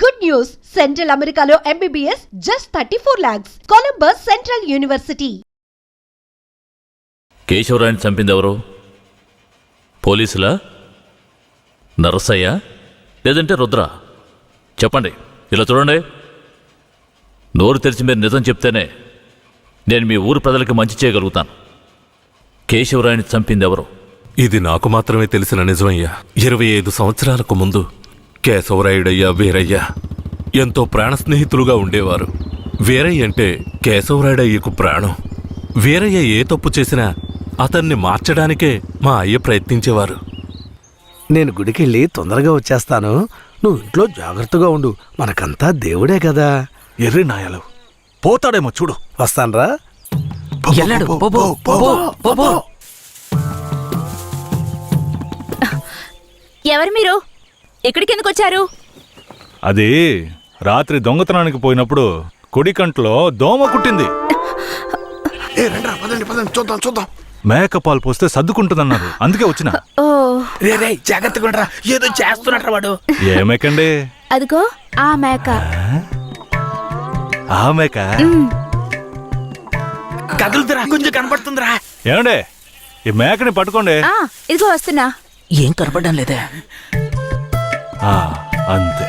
Good news! Central Americano MBBS just 34 lakhs. Columbus Central University. కేశవరాయని చంపిందెవరు? పోలీసులా? Narasayya? లేదంటే రుద్ర? చెప్పండి. ఇలా చూడండి. నోరు తెరిచి మీరు నిజం చెప్తేనే నేను మీ ఊరు ప్రజలకి మంచి చేయగలుగుతాను. కేశవరాయని చంపిందెవరు? ఇది నాకు మాత్రమే తెలిసిన నిజమయ్యా. ఇరవై ఐదు సంవత్సరాలకు ముందు కేశవరాయుడయ్యా వీరయ్య ఎంతో ప్రాణ స్నేహితులుగా ఉండేవారు. వీరయ్య అంటే కేశవరాయుడయ్యకు ప్రాణం. వీరయ్య ఏ తప్పు చేసినా అతన్ని మార్చడానికే మా అయ్య ప్రయత్నించేవారు. నేను గుడికెళ్ళి తొందరగా వచ్చేస్తాను. నువ్వు ఇంట్లో జాగ్రత్తగా ఉండు. మనకంతా దేవుడే కదా. ఎర్రి నాయాలు. పోతాడేమో చూడు. వస్తాన్రా. ఎల్లాడు పో, పో, పో, పో, పో. ఎవరు మీరు? ఇక్కడికి ఎందుకు వచ్చారు అది రాత్రి దొంగతనానికి పోయినప్పుడు కుడి కంట్లో దోమ కుట్టింది. ఏ రండి పదండి పదండి చూద్దాం చూద్దాం. మేకపాలు పోస్తే సర్దుకుంటుందన్నారు అందుకే వచ్చిన. ఓ. రే రే జాగ్రత్తగా ఉండరా. ఏదో చేస్తున్నట్రా వాడు. ఏమేకండి అదిగో ఆ మేక. ఆ? మేక? కదులుతురా కొంచెం కనపడుతుందిరా. ఏమండే? ఈ మేకని పట్టుకోండి. ఆ ఇదిగో వస్తున్నా. ఏం కనపడడం లేదే. ఆ, అంతే.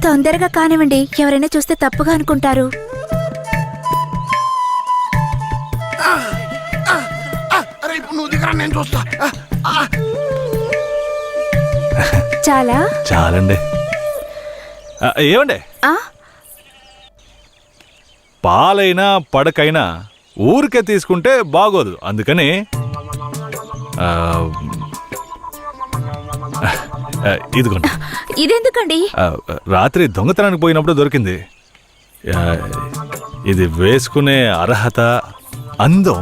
తొందరగా కానివ్వండి ఎవరైనా చూస్తే తప్పుగా అనుకుంటారు. అరే ఇప్పుడు నువ్వు దిగరా నేను చూస్తా. చాలా? చాలండి. ఆ, ఏమండే? ఆ? పాలైనా పడకైనా ఊరికే తీసుకుంటే బాగోదు. అందుకని ఆ, ఇదిగోండి. ఇదెందుకండి? రాత్రి దొంగతనానికి పోయినప్పుడు దొరికింది. ఇది వేసుకునే అర్హత అందం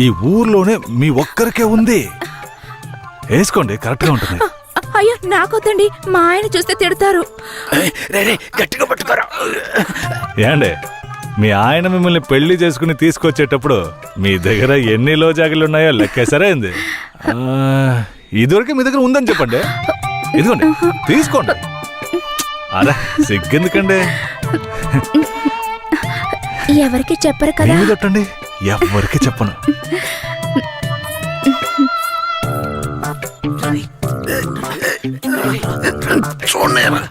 ఈ ఊర్లోనే మీ ఒక్కరికే ఉంది. వేసుకోండి కరెక్ట్గా ఉంటుంది. అయ్యో నాకొద్దండి. మా ఆయన చూస్తే తిడతారు. గట్టిగా పట్టుకోరా. ఏండే మీ ఆయన మిమ్మల్ని పెళ్ళి చేసుకుని తీసుకొచ్చేటప్పుడు మీ దగ్గర ఎన్ని లోజాగులు ఉన్నాయో లెక్కేసరే ఇదివరకే మీ దగ్గర ఉందని చెప్పండి. ఇదిగోండి తీసుకోండి. అరే సిగ్గెందుకండి? ఎవరికి చెప్పరు కదా? కొట్టండి ఎవరికి చెప్పను? చూడలేరా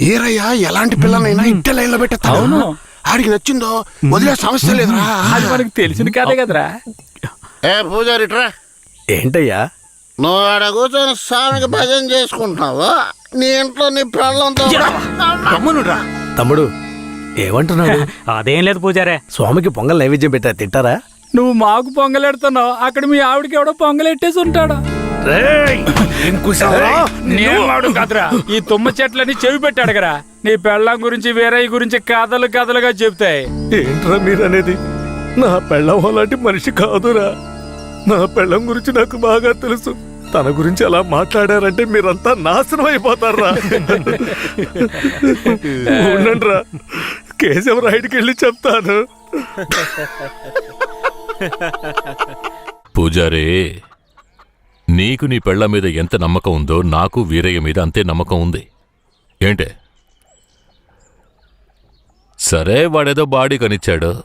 ఈరయ్య ఎలాంటి పిల్లనైనా ఇంటి లైన్లో పెట్టేస్తాను. ఆడికి నచ్చిందో వదిలే సమస్య లేదురా. అది మనకు తెలిసిన కదే కదరా. ఏ పూజారిట్రా ఏంటయ్యా? నువ్వు ఆడ కూర్చొని స్వామికి భజన చేసుకుంటున్నావు? నీ ఇంట్లో నీ పిల్లలతో రమ్మనురా. తమ్ముడు ఏమంటున్నాడు? అదేం లేదు పూజారే. స్వామికి పొంగల్ నైవేద్యం పెట్టా తింటారా? నువ్వు మాకు పొంగలెడుతున్నావు. అక్కడ మీ ఆవిడకి ఎవడో పొంగలెట్టేసి ఉంటాడు? నేను వాడు కదరా. ఈ తుమ్మ చెట్లని చెవి పెట్టాడు కదా నీ పెళ్ళం గురించి వేరే గురించి కథలు కథలుగా చెప్తాయి ఏంట్రా మీరనేది? నా పెళ్ళం అలాంటి మనిషి కాదురా. నా పెళ్ళం గురించి నాకు బాగా తెలుసు. తన గురించి అలా మాట్లాడారంటే మీరంతా నాశనం అయిపోతారా? ఉండండిరా. కేశవరాయుడికి వెళ్ళి చెప్తాను. పూజారి నీకు నీ పెళ్ళ మీద ఎంత నమ్మకం ఉందో నాకు వీరయ్య మీద అంతే నమ్మకం ఉంది. ఏంటే? సరే వాడేదో బాడీ కనిచ్చాడు.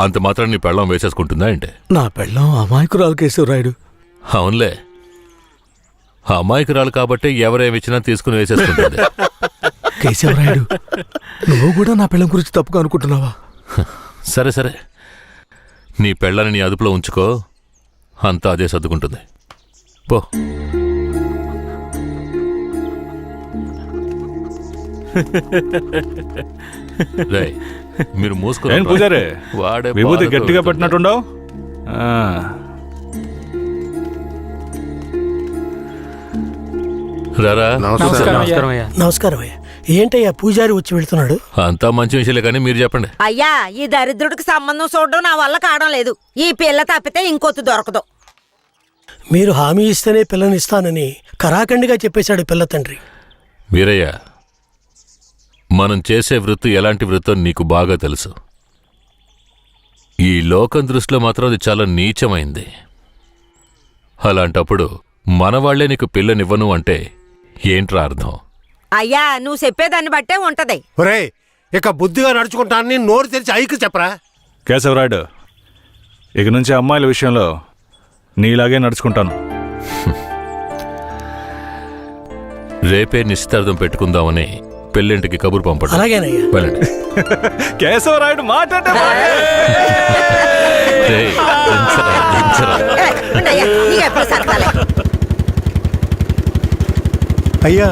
అంత మాత్రం నీ పెళ్ళం వేసేసుకుంటుందా ఏంటే? నా పెళ్ళం అమాయకురాలు కేశవరాయుడు అవునులే. అమాయకురాలు కాబట్టి ఎవరేమిచ్చినా తీసుకుని వేసేసుకుంటుంది. కేశవరాయుడు నువ్వు కూడా నా పెళ్ళం గురించి తప్పుగా అనుకుంటున్నావా? సరే సరే. నీ పెళ్ళని నీ అదుపులో ఉంచుకో. అంతా అదే సర్దుకుంటుంది. పో. రేయ్, మీరు మూసుకుని ఏం పూజారే? వాడే విభూతి గట్టిగా. పెట్టినట్టుండవు? ఆ, రారా. నమస్కారం అయ్యా. నమస్కారం అయ్యా. ఏంటయ్యా పూజారి వచ్చి వెళ్తున్నాడు? అంతా మంచి విషయాలే కానీ మీరు చెప్పండి. అయ్యా ఈ దరిద్రుడికి సంబంధం చూడడం నా వల్ల కావడం లేదు. ఈ పిల్ల తప్పితే ఇంకొత్తు దొరకదు. మీరు హామీ ఇస్తేనే పిల్లని ఇస్తానని కరాఖండిగా చెప్పేశాడు పిల్ల తండ్రి. వీరయ్య మనం చేసే వృత్తి ఎలాంటి వృత్తో నీకు బాగా తెలుసు. ఈ లోకం దృష్టిలో మాత్రం అది చాలా నీచమైంది. అలాంటప్పుడు మనవాళ్ళే నీకు పిల్లనివ్వను అంటే ఏంట్రా అర్థం? అయ్యా నువ్వు చెప్పేదాన్ని బట్టే ఉంటది. ఒరే ఇక బుద్ధిగా నడుచుకుంటానని నోరు తెరిచి ఐకి చెప్పరా? కేశవరాయుడు ఇక నుంచి అమ్మాయిల విషయంలో నీలాగే నడుచుకుంటాను. రేపే నిశ్చితార్థం పెట్టుకుందామని పెళ్ళింటికి కబురు పంపడం. అలాగేనయ్యా. వెళ్ళండి. కేశవరాయుడు మాట్లాడే రేయ్, దించరా, దించరా. ఏయ్, ఉండయ్యా, నీకు ఎప్పుడు సరదాలే. అయ్యా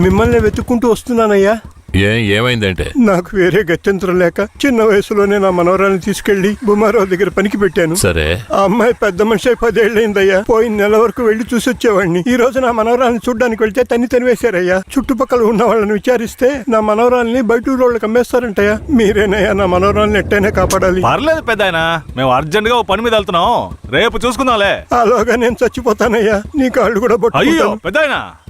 మిమ్మల్ని వెతుక్కుంటూ వస్తున్నానయ్యా. ఏం ఏమైందంటే? నాకు వేరే గత్యంతరం లేక చిన్న వయసులోనే నా మనవరాన్ని తీసుకెళ్ళి బుమారావు దగ్గర పనికి పెట్టాను. సరే. ఆ అమ్మాయి పెద్ద మనిషి అయి పదేళ్ళైందయ్యా. పోయిన నెల వరకు వెళ్ళి చూసి వచ్చేవాడిని. ఈ రోజు నా మనవరాల్ని చూడ్డానికి వెళ్తే తన్ని తనివేశారయ్యా. చుట్టుపక్కల ఉన్న వాళ్ళని విచారిస్తే నా మనవరాల్ని బయట ఊరోళ్ళకి అమ్మేస్తారంటయ్యా. మీరేనయ్యా నా మనవరాల్ని ఎట్టయినా కాపాడాలి. పర్లేదు పెద్ద మేము అర్జెంట్గా ఓ పని మీద వెళ్తున్నాం. రేపు చూసుకుందాంలే. అలాగా నేను చచ్చిపోతానయ్యా. నీ కాళ్ళు కూడా అయ్యో పట్టుకుంటాను. పెద్ద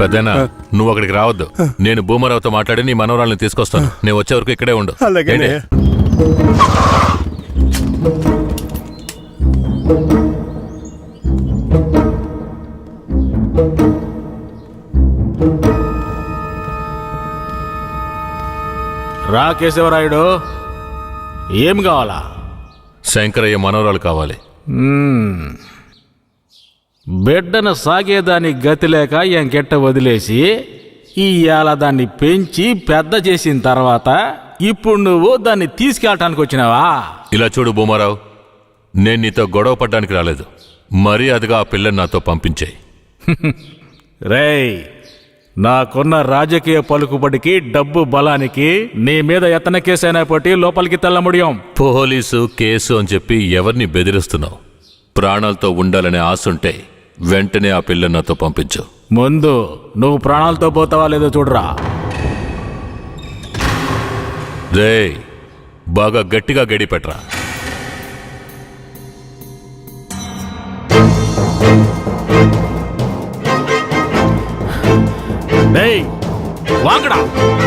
పెద్దనా నువ్వు అక్కడికి రావద్దు. నేను భూమరావుతో మాట్లాడి నీ మనవరాల్ని తీసుకొస్తాను. నేను వచ్చే వరకు ఇక్కడే ఉండు. అలాగేనే ఏంటి? రా కేశవరాయుడు. ఏం కావాలా? శంకరయ్య మనవరాలు కావాలి. బిడ్డను సాగేదాని గతి లేక ఎంకెట్ట వదిలేసి ఇవాళ దాన్ని పెంచి పెద్ద చేసిన తర్వాత ఇప్పుడు నువ్వు దాన్ని తీసుకెళ్ళటానికి వచ్చినావా? ఇలా చూడు భూమారావు నేను నీతో గొడవ పడ్డానికి రాలేదు. మర్యాదగా ఆ పిల్లని నాతో పంపించేయి. రేయ్ నాకున్న రాజకీయ పలుకుబడికి డబ్బు బలానికి నీ మీద ఎత్తన కేసైనా పట్టి లోపలికి తెల్ల ముడియం పోలీసు కేసు అని చెప్పి ఎవరిని బెదిరిస్తున్నావు? ప్రాణాలతో ఉండాలనే ఆశుంటే వెంటనే ఆ పిల్లని నాతో పంపించు. ముందు నువ్వు ప్రాణాలతో పోతావా లేదో చూడరా. రేయ్ బాగా గట్టిగా గడి పెట్టరా. రేయ్ వాంగడా.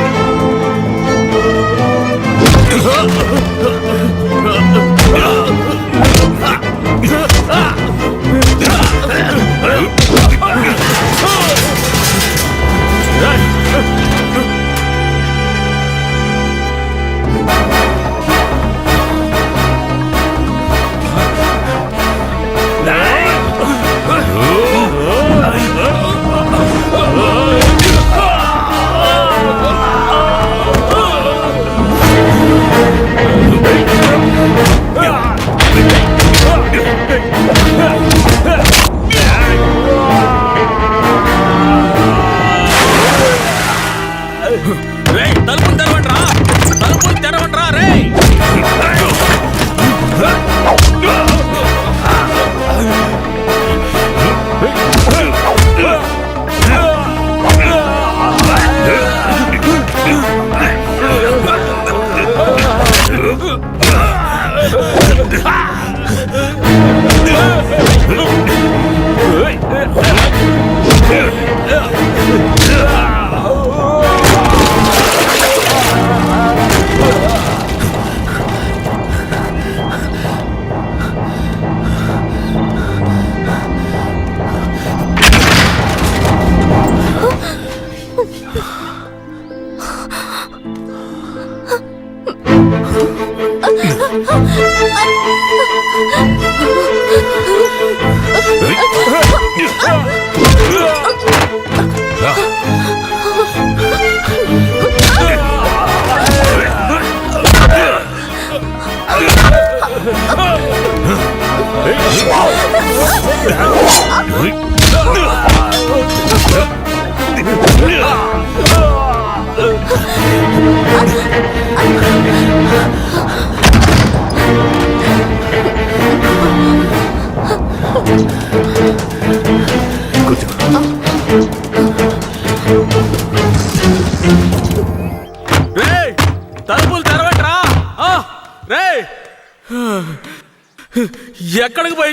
ఆ రేయ్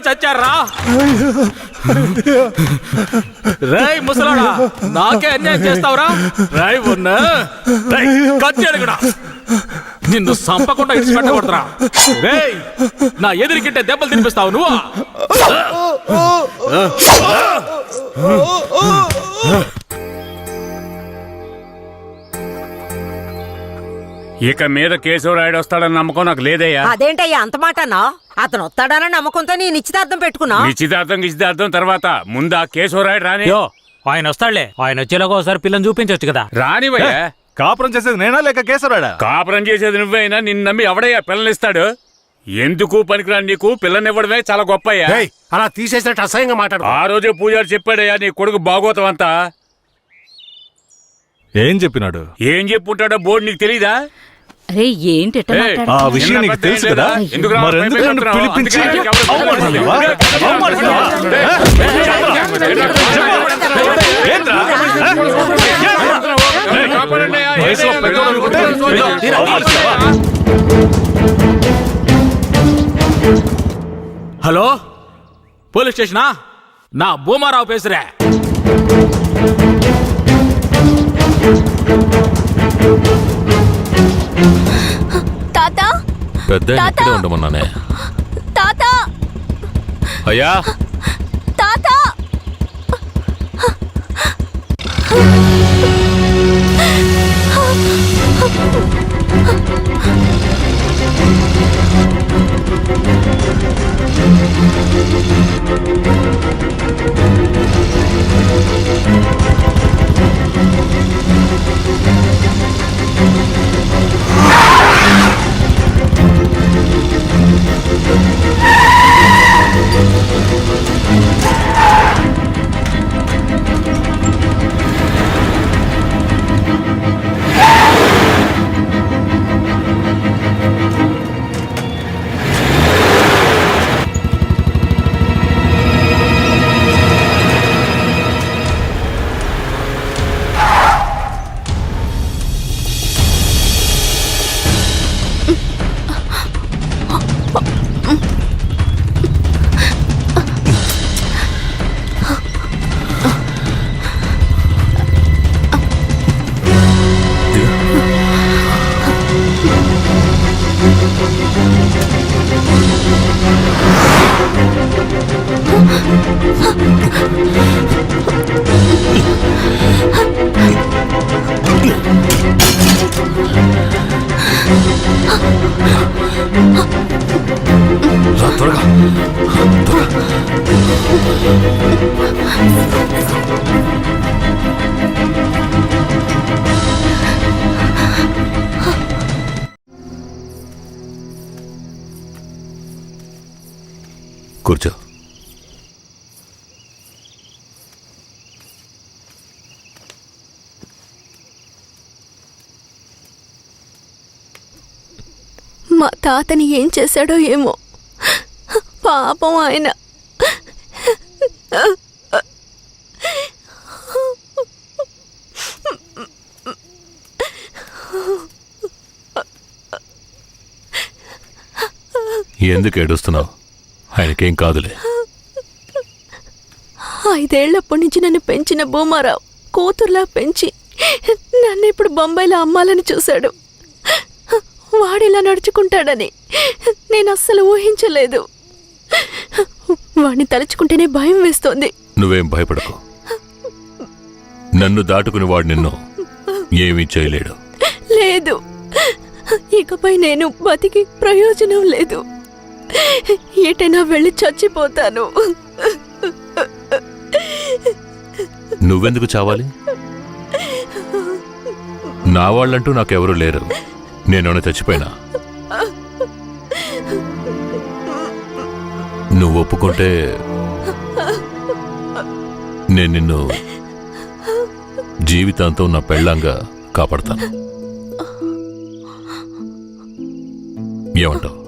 చచ్చారా రేయ్ ముసలాడా నాకే అన్యాయం చేస్తావురా రాయ్ ఉన్న కచ్చేడుగుడా నిన్ను సంపకుండా ఇడిచిపెట్టకూడదురా రేయ్ నా ఎదురికింటే దెబ్బలు తినిపిస్తావు నువ్వు ఇక మీద కేశవరాయుడు వస్తాడని నమ్మకం నాకు లేదయ్యా. అదేంటయ్యా అంత మాటనా అతను వస్తాడన్న నమ్మకంతో నీ నిశ్చితార్థం పెట్టుకున్నా? నిశ్చితార్థం నిశ్చితార్థం తర్వాత ముందు ఆ కేశవరాయుడు రాని? ఆయన వస్తాడులే. ఆయన వచ్చేలాగా ఒకసారి పిల్లని చూపించవచ్చు కదా. రానివయ్యా. కాపురం చేసేది నేనా లేక కేశవరాడా కాపురం చేసేది నువ్వైనా నిన్ను నమ్మి ఎవడయ్యా పిల్లనిస్తాడు? ఎందుకు పనికిరాని నీకు? పిల్లనివ్వడమే చాలా గొప్పయ్యా. అలా తీసేసినట్టు అసహ్యంగా మాట్లాడు ఆ రోజే పూజారి చెప్పాడయ్యా నీ కొడుకు భాగవతం అంతా. ఏం చెప్పినాడు ఏం చెప్పుంటాడో బోర్డు నీకు తెలీదా అరే మాట్లాడుతున్నావ్? ఆ విషయం నీకు తెలుసు కదా? మరెందుకు నన్ను? పిలిపించి? ఏంట్రా? వయసులో పెద్దోడు అనుకుంటే అవమానిస్తావా? హలో పోలీస్ స్టేషనా నా భూమారావు పేసురే పెద్ద ఇక్కడే ఉండమన్నానే. తాత! అయ్యా! తాత! రా కూర్చో. మా తాతని ఏం చేశాడో ఏమో. పాపం ఆయన. ఎందుకు ఏడుస్తున్నావు? ఆయనకేం కాదులే. ఐదేళ్ళప్పటి నుంచి నన్ను పెంచిన భూమారావు కూతుర్లా పెంచి నన్ను ఇప్పుడు బొంబాయిలో అమ్మాలని చూశాడు. వాడిలా నడుచుకుంటాడని నేను అస్సలు ఊహించలేదు. వాడిని తలుచుకుంటేనే భయం వేస్తోంది. నువ్వేం భయపడకు. నన్ను దాటుకుని వాడు నిన్ను ఏమీ చేయలేడు. లేదు. ఇకపై నేను బతికి ప్రయోజనం లేదు. ఎటైనా వెళ్ళి చచ్చిపోతాను. నువ్వెందుకు చావాలి? నా వాళ్ళంటూ నాకెవరూ లేరు. నేనేమైనా చచ్చిపోయినా? నువ్వు ఒప్పుకుంటే నేను నిన్ను జీవితాంతం నా పెళ్ళంగా కాపాడతాను. ఏమంటావు?